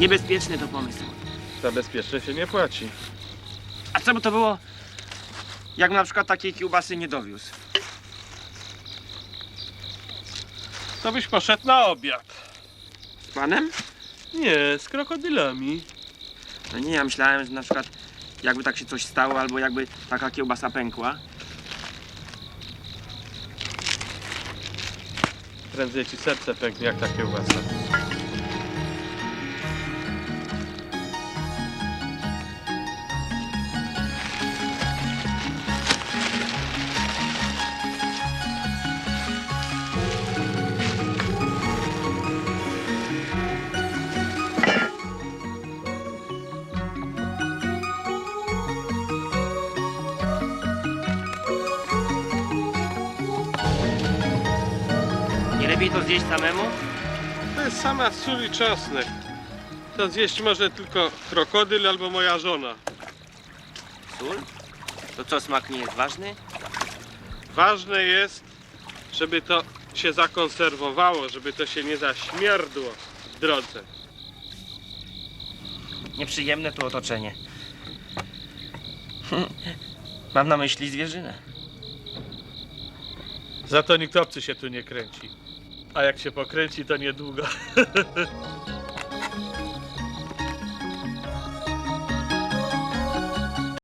Niebezpieczny to pomysł. Za bezpieczne się nie płaci. A co by to było, jak na przykład takiej kiełbasy nie dowiózł? To byś poszedł na obiad. Z panem? Nie, z krokodylami. No nie, ja myślałem, że na przykład jakby tak się coś stało, albo jakby taka kiełbasa pękła. Prędzej ci serce pęknie jak ta kiełbasa. Lepiej to zjeść samemu? To jest sama sól i czosnek. To zjeść może tylko krokodyl albo moja żona. Sól? To co, smak nie jest ważny? Ważne jest, żeby to się zakonserwowało, żeby to się nie zaśmierdło w drodze. Nieprzyjemne tu otoczenie. Mam na myśli zwierzynę. Za to nikt obcy się tu nie kręci. A jak się pokręci, to niedługo.